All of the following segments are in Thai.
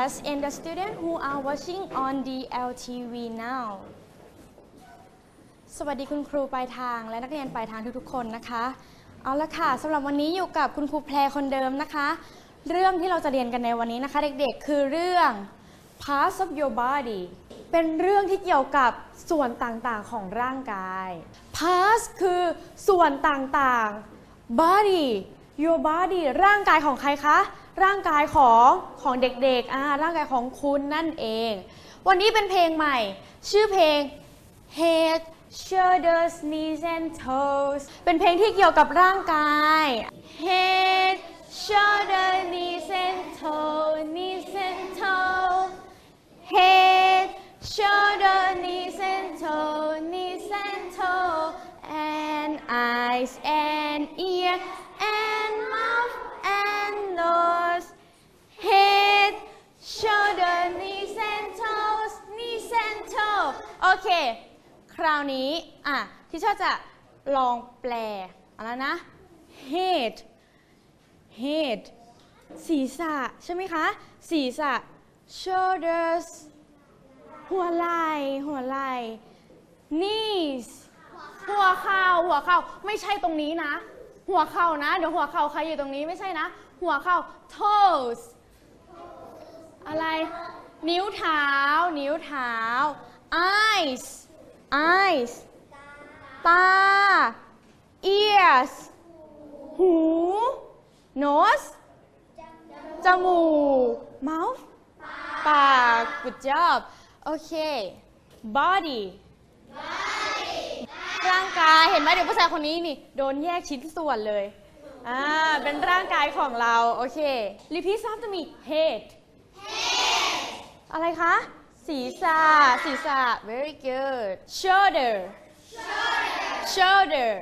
morning class and the students who are watching on the LTV now สวัสดีคุณครูปลายทางและนักเรียนปลายทางทุกๆคนนะคะ เอาละค่ะสำหรับวันนี้อยู่กับคุณครูแพรคนเดิมนะคะ เรื่องที่เราจะเรียนกันในวันนี้นะคะ เด็กๆ คือเรื่อง parts of your body เป็นเรื่องที่เกี่ยวกับส่วนต่างๆของร่างกาย parts คือส่วนต่างๆ body your body ร่างกายของใครคะ ร่างกายของของเด็กๆอ่าร่างกายของคุณนั่นเอง วันนี้เป็นเพลงใหม่ ชื่อเพลง head shoulders knees and toes เป็นเพลงที่เกี่ยวกับร่างกาย head Shoulders knees and Toes knees and Toes head Shoulders knees and Toes knees and Toes and eyes and ear เค คราวนี้อะที่ชอบจะลองแปลเอาแล้วนะ head head ศีรษะใช่ไหมคะ ศีรษะ shoulders หัวไหล่หัวไหล่ knees หัวเข่าหัวเข่าไม่ใช่ตรงนี้นะ หัวเข่านะ เดี๋ยวหัวเข่าใครอยู่ตรงนี้ไม่ใช่นะ หัวเข่า toes อะไร นิ้วเท้า นิ้วเท้า eyes eyes ตา ears หู nose จมูก mouth ปาก good job โอเค body ร่างกายเห็นไหมเดี๋ยวผู้ชายคนนี้นี่ โดนแยกชิ้นส่วนเลย อ่า เป็นร่างกายของเรา โอเค repeat after me head อะไรคะ ศีรษะศีรษะ very good shoulder shoulder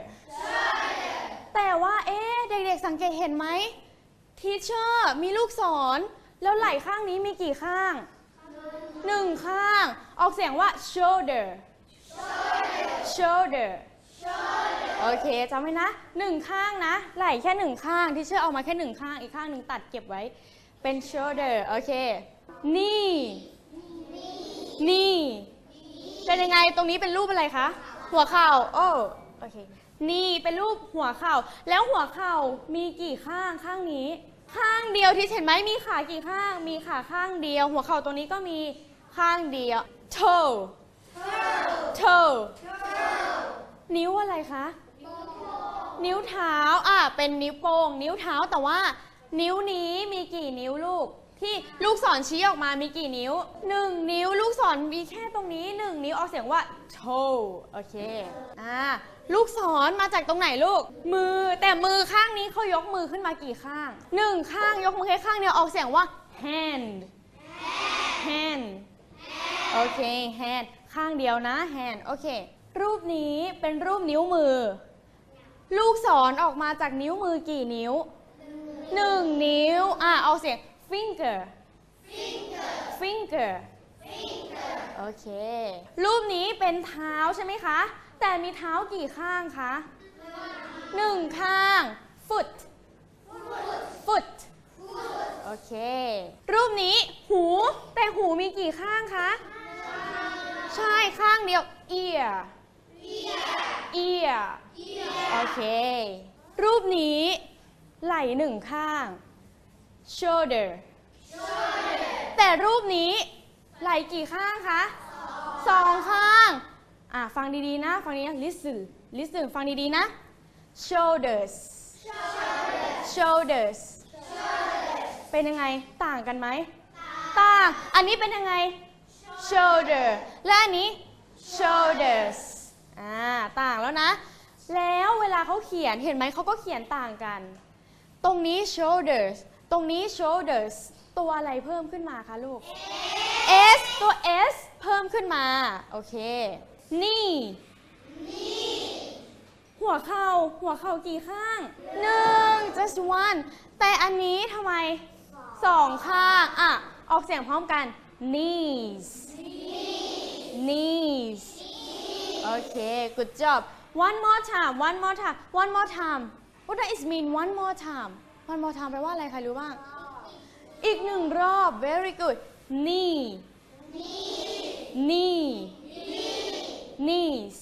แต่ว่า เอ๊ะ เด็กๆ สังเกตเห็นไหม teacher มีลูกศร แล้วไหล่ข้างนี้มีกี่ข้าง หนึ่งข้าง ออกเสียงว่า shoulder shoulder โอเคจำไว้นะหนึ่งข้างนะ ไหล่แค่หนึ่งข้างที่เชื่อเอามาแค่หนึ่งข้าง อีกข้างหนึ่งตัดเก็บไว้ เป็น shoulder โอเค knee knee เป็นยังไงตรงนี้เป็นรูปอะไรคะ หัวเข่าโอ้โอเค นี่เป็นรูปหัวเข่า แล้วหัวเข่ามีกี่ข้างข้างนี้ ข้างเดียวที่เห็นไหมมีขากี่ข้าง มีขาข้างเดียว หัวเข่าตัวนี้ก็มีข้างเดียว toe toe นิ้วอะไรคะ นิ้วเท้า อะ เป็นนิ้วโป้ง นิ้วเท้าแต่ว่า นิ้วนี้มีกี่นิ้วลูก ที่ลูกศรชี้ออกมามีกี่นิ้วหนึ่งนิ้ว ลูกศรมีแค่ตรงนี้หนึ่งนิ้วออกเสียงว่า toe โอเคอ่าลูกศรมาจากตรงไหนลูก มือแต่มือข้างนี้เขายกมือขึ้นมากี่ข้างหนึ่งข้างยกมือแค่ข้างเดียวออกเสียงว่า hand hand โอเค hand ข้างเดียวนะ hand โอเค รูปนี้เป็นรูปนิ้วมือ ลูกศรออกมาจากนิ้วมือกี่นิ้วหนึ่งนิ้วอะเอาเสียง finger finger โอเค รูปนี้เป็นเท้าใช่ไหมคะ แต่มีเท้ากี่ข้างคะหนึ่งข้าง foot foot โอเค รูปนี้หู แต่หูมีกี่ข้างคะ ใช่ข้างเดียว ear ear โอเค รูปนี้ไหล่หนึ่งข้าง shoulder แต่รูปนี้ไหล่กี่ข้างคะสองข้างอะฟังดีๆนะ ฟังดีนะ listen listen ฟังดีๆนะ shoulders shoulders เป็นยังไงต่างกันไหมต่าง อันนี้เป็นยังไง shoulder และอันนี้ shoulders อ่าต่างแล้วนะ แล้วเวลาเขาเขียนเห็นไหมเขาก็เขียนต่างกัน ตรงนี้ shoulders ตรงนี้ shoulders ตัวอะไรเพิ่มขึ้นมาคะลูก S ตัว S เพิ่มขึ้นมา โอเค นี่ หัวเข่า หัวเข่ากี่ข้างหนึ่ง just one แต่อันนี้ทำไมสองข้าง อะ ออกเสียงพร้อมกัน knees knees โอเค good job one more time one more time one more time what does it mean one more time one more time แปลว่าอะไรใครรู้บ้าง อีกหนึ่งรอบ very good knee knee knees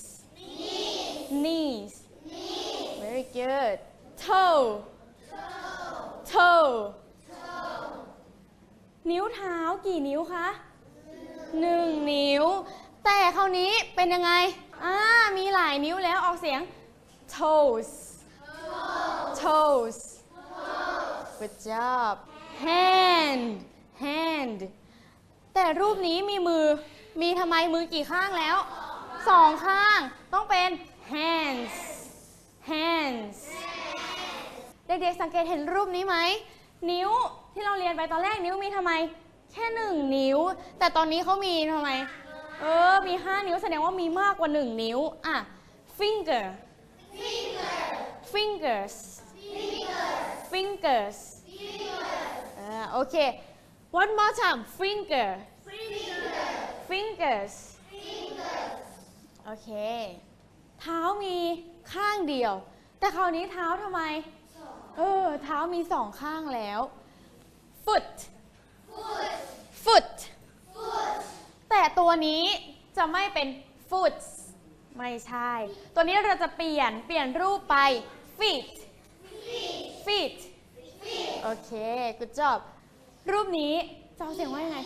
knees very good toe toe นิ้วเท้ากี่นิ้วคะหนึ่งนิ้ว แต่คราวนี้เป็นยังไง อ่า มีหลายนิ้วแล้วออกเสียง toes toes good job hand hand แต่รูปนี้มีมือ มีทำไมมือกี่ข้างแล้ว สองข้าง ต้องเป็น hands hands เด็กๆสังเกตเห็นรูปนี้ไหม นิ้วที่เราเรียนไปตอนแรกนิ้วมีทำไม แค่หนึ่งนิ้ว แต่ตอนนี้เขามีทำไม เออ มีห้านิ้วแสดงว่ามีมากกว่าหนึ่งนิ้ว อะ finger fingers fingers อ่า โอเค one more time finger fingers โอเค เท้ามีข้างเดียว แต่คราวนี้เท้าทำไม เออ เท้ามีสองข้างแล้ว foot foot แต่ตัวนี้จะไม่เป็น foot ไม่ใช่ ตัวนี้เราจะเปลี่ยน เปลี่ยนรูปไป feet feet โอเค good job รูปนี้จะเอาเสียงว่ายังไง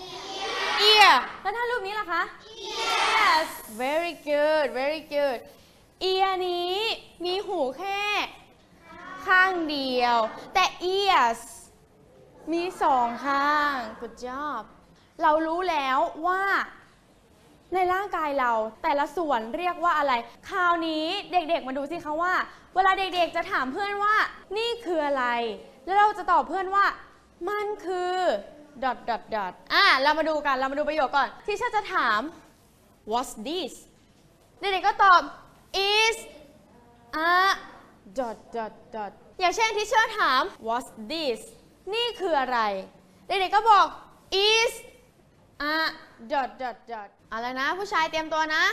ear แล้วถ้ารูปนี้ล่ะคะ yes very good very good ear นี้มีหูแค่ ข้างเดียว แต่ ears มีสองข้าง good job เรารู้แล้วว่าในร่างกายเราแต่ละส่วนเรียกว่าอะไร คราวนี้เด็กๆมาดูสิคะว่า เวลาเด็กๆจะถามเพื่อนว่า นี่คืออะไร แล้วเราจะตอบเพื่อนว่า มันคือ dot dot dot อะเรามาดูกัน เรามาดูประโยคก่อน ที่ฉันจะถาม what's this เด็กๆก็ตอบ is a dot dot dot อย่างเช่นที่เชื่อถาม what's this นี่คืออะไร เด็กๆก็บอก is a dot dot dot อะไรนะ ผู้ชายเตรียมตัวนะ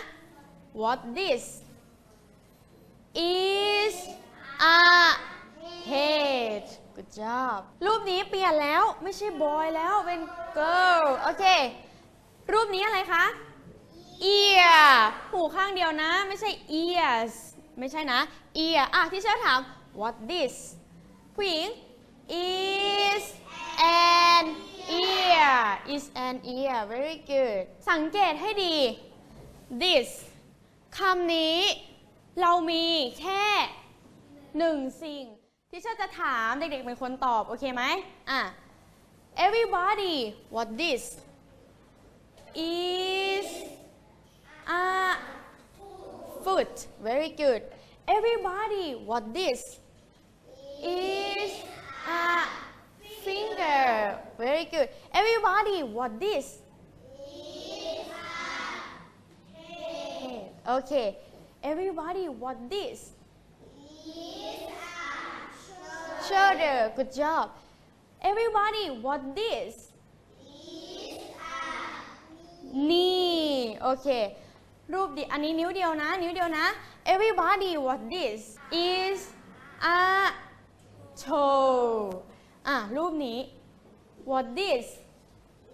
what this is a head good job รูปนี้เปลี่ยนแล้วไม่ใช่ boy แล้วเป็น girl โอเค รูปนี้อะไรคะ ear หูข้างเดียวนะ ไม่ใช่ ears ไม่ใช่นะ ear อะที่เชื่อถาม what this ผู้หญิง is an ear is an ear very good สังเกตให้ดี this คำนี้เรามีแค่หนึ่งสิ่ง ที่เชื่อจะถามเด็กๆเป็นคนตอบ โอเคไหมอะ everybody what this is a foot very good everybody what this is a finger very good everybody what this head okay everybody what this shoulder good job everybody what this knee โอเค รูปดิอันนี้นิ้วเดียวนะ นิ้วเดียวนะ everybody what this is a toe อ่ะ รูปนี้ what this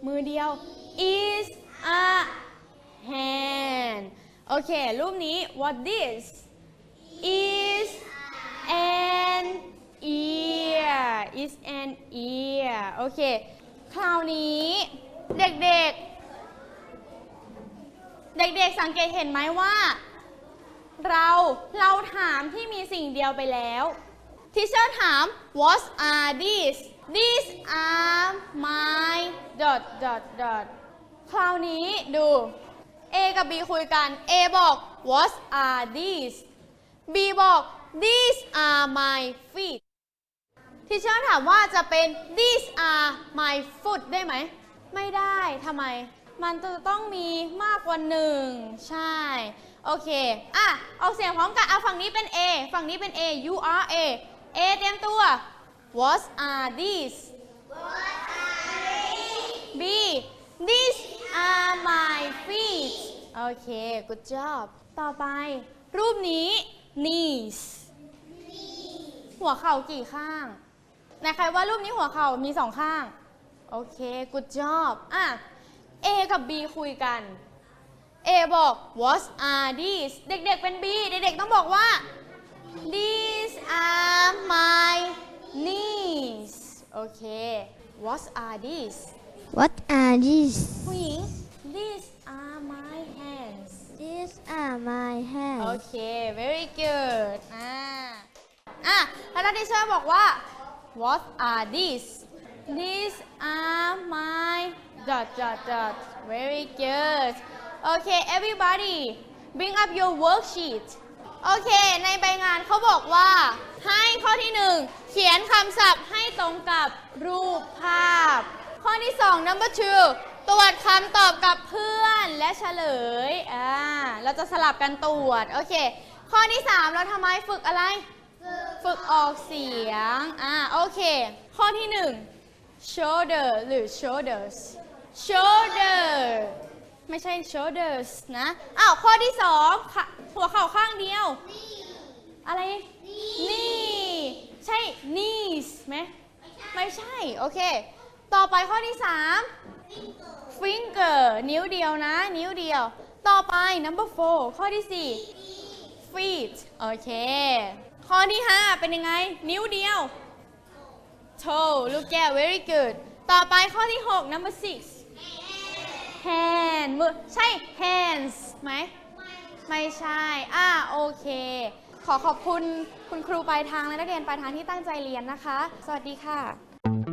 มือเดียว is a hand โอเค รูปนี้ what this is an ear is an ear โอเค คราวนี้เด็กๆ เด็กๆ สังเกตเห็นไหมว่า เราเราถามที่มีสิ่งเดียวไปแล้วทีเชอร์ถาม what are these these are my dot dot dot คราวนี้ดู A กับ B คุยกัน A บอก what are these B บอก these are my feet ทีเชอร์ถามว่าจะเป็น these are my foot ได้ไหม ไม่ได้ทำไม มันจะต้องมีมากกว่าหนึ่งใช่ โอเค อะเอาเสียงพร้อมกันเอาฝั่งนี้เป็น A ฝั่งนี้เป็น A you are A A เตรียมตัว What are these B these are my feet โอเค good job ต่อไป รูปนี้ knees หัวเข่ากี่ข้าง ไหนใครว่ารูปนี้หัวเข่ามีสองข้าง โอเค good job อะ A กับ B คุยกัน A บอก what are these เด็กๆเป็น B เด็กๆต้องบอกว่า these are my knees โอเค what are these What are these? ผู้หญิง these are my hands These are my โอ hands. เค very good อ่าอะแล้วนักดิเชอร์บอกว่า what are these these are my dot dot dot very good โอเค everybody bring up your worksheet โอเค ในใบงานเขาบอกว่า ให้ข้อที่หนึ่งเขียนคำศัพท์ให้ตรงกับรูปภาพ ข้อที่สอง number two ตรวจคำตอบกับเพื่อนและเฉลย อ่า เราจะสลับกันตรวจ โอเค ข้อที่สามเราทำไมฝึกอะไร ฝึกออกเสียง อ่า โอเค ข้อที่หนึ่ง shoulder หรือ shoulders shoulder ไม่ใช่ shoulders นะ อ้าว ข้อที่สองหัวเข่าข้างเดียว อะไร นี่ ใช่ knees ไหม ไม่ใช่ โอเค ต่อไปข้อที่สาม finger นิ้วเดียวนะ นิ้วเดียว ต่อไป number four ข้อที่สี่ feet โอเค ข้อที่ 5 เป็นยังไง นิ้วเดียว toe ลูกแก้ว very good ต่อไปข้อที่ 6 number six hand มือใช่ hands ไหม ไม่ใช่ อ่าโอเค ขอขอบคุณคุณครูปลายทางและนักเรียนปลายทางที่ตั้งใจเรียนนะคะ สวัสดีค่ะ